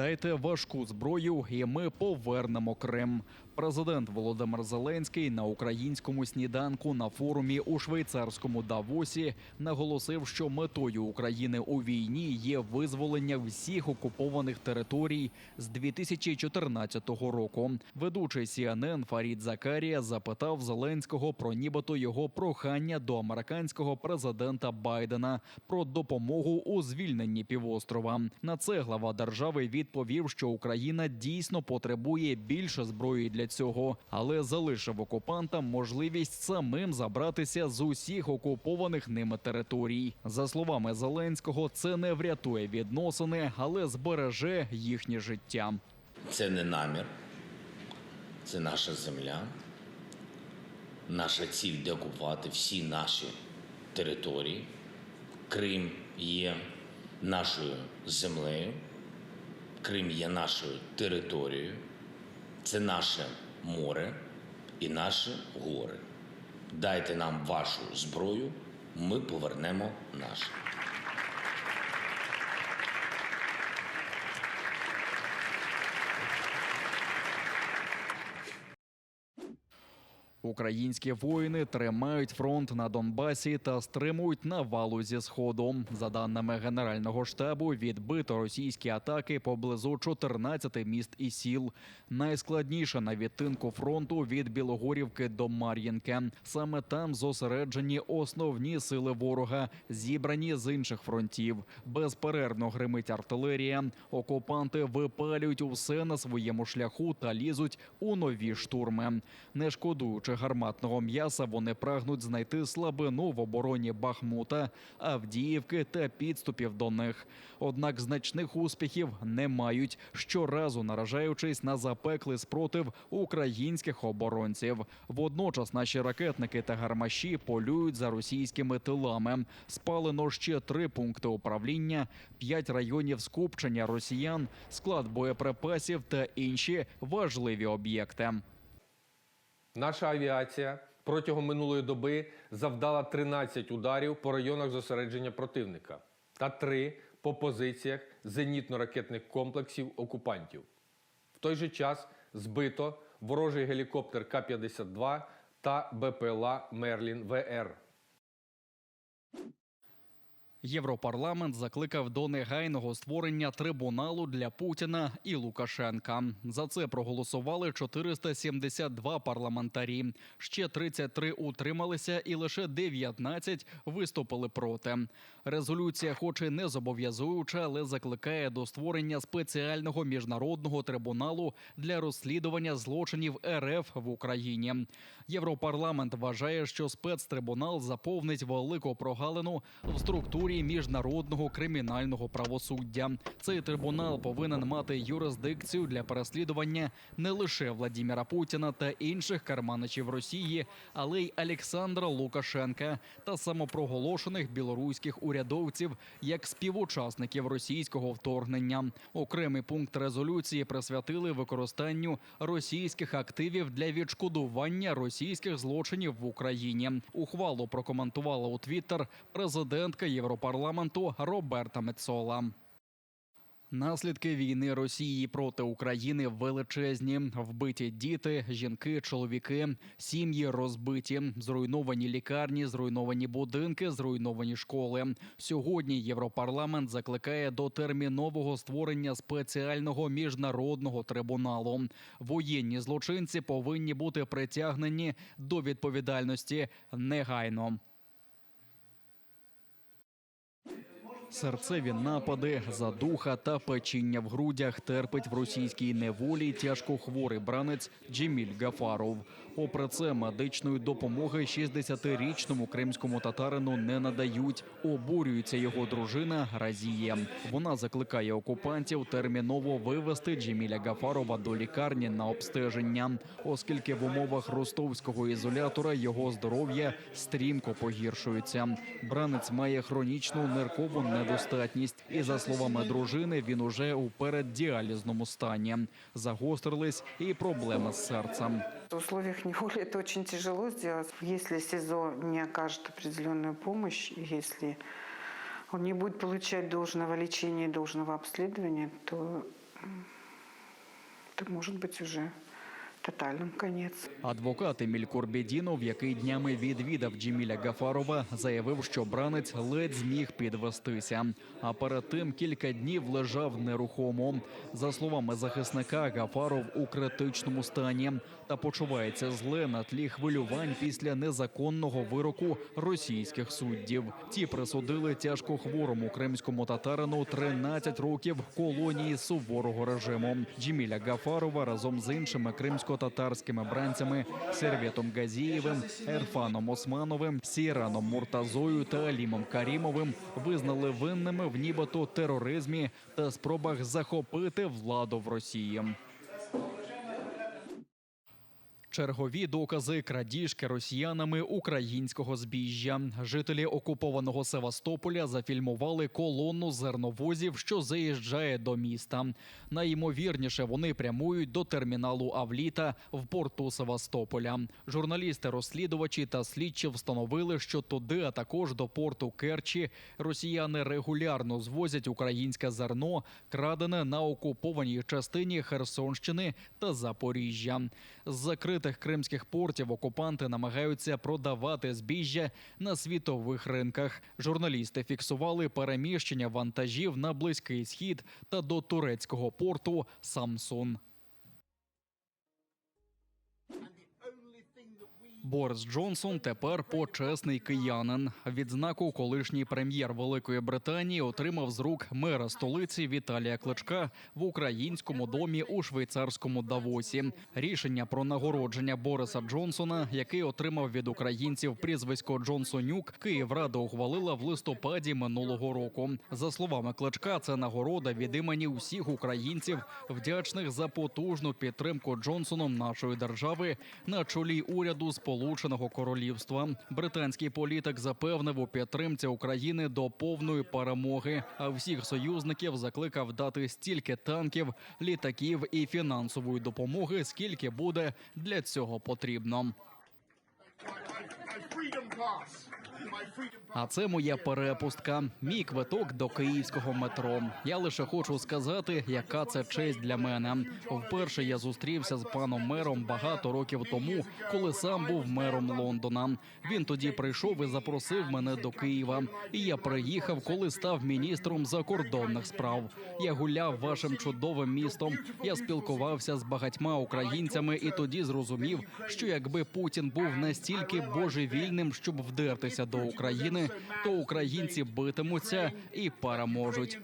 Дайте важку зброю, і ми повернемо Крим. Президент Володимир Зеленський на українському сніданку на форумі у швейцарському Давосі наголосив, що метою України у війні є визволення всіх окупованих територій з 2014 року. Ведучий CNN Фарід Закарія запитав Зеленського про нібито його прохання до американського президента Байдена про допомогу у звільненні півострова. На це глава держави відповів, що Україна дійсно потребує більше зброї для цього, але залишив окупантам можливість самим забратися з усіх окупованих ними територій. За словами Зеленського, це не врятує відносини, але збереже їхнє життя. Це не намір, це наша земля. Наша ціль деокупувати всі наші території. Крим є нашою землею, Крим є нашою територією, це наше море і наші гори. Дайте нам вашу зброю, ми повернемо наше. Українські воїни тримають фронт на Донбасі та стримують навалу зі сходу. За даними Генерального штабу, відбито російські атаки поблизу 14 міст і сіл. Найскладніше на відтинку фронту від Білогорівки до Мар'їнки. Саме там зосереджені основні сили ворога, зібрані з інших фронтів. Безперервно гримить артилерія. Окупанти випалюють усе на своєму шляху та лізуть у нові штурми. Не шкодуючи гарматного м'яса, вони прагнуть знайти слабину в обороні Бахмута, Авдіївки та підступів до них. Однак значних успіхів не мають, щоразу наражаючись на запеклий спротив українських оборонців. Водночас наші ракетники та гармаші полюють за російськими тилами. Спалено ще три пункти управління, п'ять районів скупчення росіян, склад боєприпасів та інші важливі об'єкти. Наша авіація протягом минулої доби завдала 13 ударів по районах зосередження противника та 3 по позиціях зенітно-ракетних комплексів окупантів. В той же час збито ворожий гелікоптер К-52 та БПЛА Мерлін ВР. Європарламент закликав до негайного створення трибуналу для Путіна і Лукашенка. За це проголосували 472 парламентарі. Ще 33 утрималися, і лише 19 виступили проти. Резолюція, хоч і не зобов'язуюча, але закликає до створення спеціального міжнародного трибуналу для розслідування злочинів РФ в Україні. Європарламент вважає, що спецтрибунал заповнить велику прогалину в структурі міжнародного кримінального правосуддя. Цей трибунал повинен мати юрисдикцію для переслідування не лише Владіміра Путіна та інших карманичів Росії, але й Олександра Лукашенка та самопроголошених білоруських урядовців як співучасників російського вторгнення. Окремий пункт резолюції присвятили використанню російських активів для відшкодування російських злочинів в Україні. Ухвалу прокоментувала у Твіттер президентка Європарламенту Роберта Мецола. Наслідки війни Росії проти України величезні. Вбиті діти, жінки, чоловіки, сім'ї розбиті, зруйновані лікарні, зруйновані будинки, зруйновані школи. Сьогодні Європарламент закликає до термінового створення спеціального міжнародного трибуналу. Воєнні злочинці повинні бути притягнені до відповідальності негайно. Серцеві напади, задуха та печіння в грудях терпить в російській неволі тяжкохворий бранець Джеміль Гафаров. Попри це, медичної допомоги 60-річному кримському татарину не надають. Обурюється його дружина Разія. Вона закликає окупантів терміново вивести Джеміля Гафарова до лікарні на обстеження, оскільки в умовах ростовського ізолятора його здоров'я стрімко погіршується. Бранець має хронічну ниркову недостатність, і за словами дружини, він уже у переддіалізному стані. Загострились і проблеми з серцем. В условиях неволи это очень тяжело сделать. Если СИЗО не окажет определенную помощь, и если он не будет получать должного лечения и должного обследования, то это может быть уже тотальным конец. Адвокат Еміль Курбєдінов, який днями відвідав Джеміля Гафарова, заявив, що бранець ледь зміг підвестися. А перед тим кілька днів лежав нерухомо. За словами захисника, Гафаров у критичному стані та почувається зле на тлі хвилювань після незаконного вироку російських суддів. Ті присудили тяжко хворому кримському татарину 13 років колонії суворого режиму. Джеміля Гафарова разом з іншими кримсько-татарськими бранцями Сервєтом Газієвим, Ерфаном Османовим, Сіраном Муртазою та Алімом Карімовим визнали винними в нібито тероризмі та спробах захопити владу в Росії. Чергові докази крадіжки росіянами українського збіжжя. Жителі окупованого Севастополя зафільмували колонну зерновозів, що заїжджає до міста. Найімовірніше вони прямують до терміналу Авліта в порту Севастополя. Журналісти, розслідувачі та слідчі встановили, що туди, а також до порту Керчі, росіяни регулярно звозять українське зерно, крадене на окупованій частині Херсонщини та Запоріжжя. З закритих кримських портів окупанти намагаються продавати збіжжя на світових ринках. Журналісти фіксували переміщення вантажів на близький схід та до турецького порту Самсун. Борис Джонсон тепер почесний киянин. Відзнаку колишній прем'єр Великої Британії отримав з рук мера столиці Віталія Кличка в українському домі у швейцарському Давосі. Рішення про нагородження Бориса Джонсона, який отримав від українців прізвисько Джонсонюк, Київрада ухвалила в листопаді минулого року. За словами Кличка, це нагорода від імені усіх українців, вдячних за потужну підтримку Джонсоном нашої держави на чолі уряду Сполученого Королівства. Британський політик запевнив у підтримці України до повної перемоги. А всіх союзників закликав дати стільки танків, літаків і фінансової допомоги, скільки буде для цього потрібно. А це моя перепустка. Мій квиток до київського метро. Я лише хочу сказати, яка це честь для мене. Вперше я зустрівся з паном мером багато років тому, коли сам був мером Лондона. Він тоді прийшов і запросив мене до Києва. І я приїхав, коли став міністром закордонних справ. Я гуляв вашим чудовим містом. Я спілкувався з багатьма українцями, і тоді зрозумів, що якби Путін був настільки божевільним, щоб вдертися до України, то українці битимуться і переможуть.